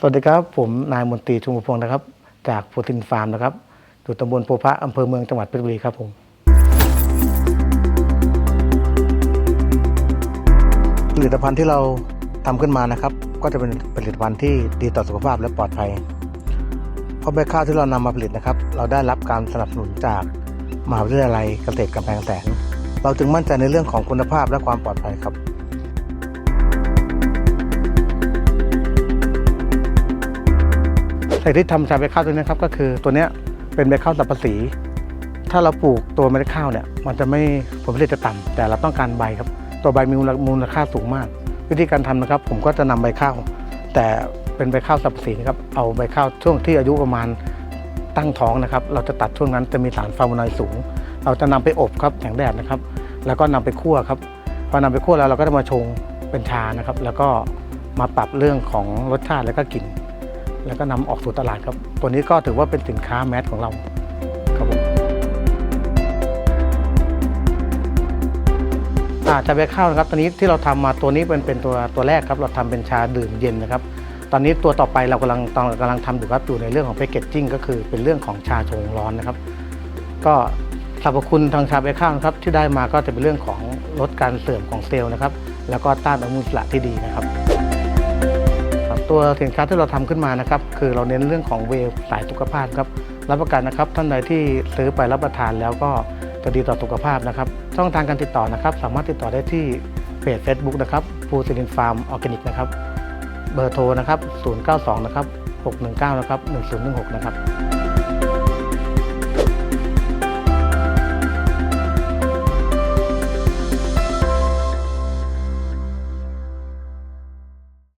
สวัสดีครับ ผมนายมนตรีชุมพงศ์นะครับ จากโพธินฟาร์มนะครับอยู่ตำบลโพพระอำเภอเมืองจังหวัดเพชรบุรีครับผมผลิตภัณฑ์ที่เราทำขึ้นมานะครับ ก็จะเป็นผลิตภัณฑ์ที่ดีต่อสุขภาพและปลอดภัยเพราะใบข้าวที่เรานำมาผลิตนะครับ เราได้รับการสนับสนุนจากมหาวิทยาลัยเกษตรกำแพงแสน เราจึงมั่นใจในเรื่องของคุณภาพและความปลอดภัยครับ ใส่ที่ทำชาใบข้าวตัวนี้ครับก็คือตัวเนี้ยเป็นใบข้าวสับปะสี ถ้าเราปลูกตัวเมล็ดข้าวเนี่ยมันจะไม่ผลผลิตจะต่ำแต่เราต้องการใบครับ ตัวใบมีมูลค่าสูงมาก วิธีการทำนะครับ ผมก็จะนำใบข้าว แต่เป็นใบข้าวสับปะสีนะครับเอาใบข้าวช่วงที่อายุประมาณตั้งท้องนะครับ เราจะตัดช่วงนั้นจะมีสารฟลาโวนอยด์สูง เราจะนำไปอบครับแสงแดดนะครับ แล้วก็นำไปคั่วครับพอนำไปคั่วแล้วเราก็จะมาชงเป็นชานะครับ แล้วก็มาปรับเรื่องของรสชาติแล้วก็กลิ่น แล้วก็นำออกสู่ตลาดครับ ตัวนี้ก็ถือว่าเป็นสินค้าแมสของเราครับผมอาชาใบข้าวนะครับ ตอนนี้ที่เราทำมาตัวนี้เป็นเป็นตัวตัวแรกครับ เราทำเป็นชาดื่มเย็นนะครับ ตอนนี้ตัวต่อไปเรากำลังตอนกำลังทำอยู่ครับอยู่ในเรื่องของแพคเกจจิ้งก็คือเป็นเรื่องของชาชงร้อนนะครับ ก็สรรพคุณทางชาใบข้าวนะครับที่ได้มาก็จะเป็นเรื่องของลดการเสื่อมของเซลล์นะครับ แล้วก็ต้านอนุมูลอิสระที่ดีนะครับ ตัวสินค้าที่เราทำขึ้นมานะครับคือเราเน้นเรื่องของเวลสายสุขภาพครับรับประกันนะครับท่านใดที่ซื้อไปรับประทานแล้วก็จะดีต่อสุขภาพนะครับช่องทางการติดต่อนะครับ สามารถติดต่อได้ที่เพจ Facebook นะครับภูสิรินฟาร์มออร์แกนิกนะครับเบอร์โทรนะครับ092นะครับ619นะครับ1016นะครับ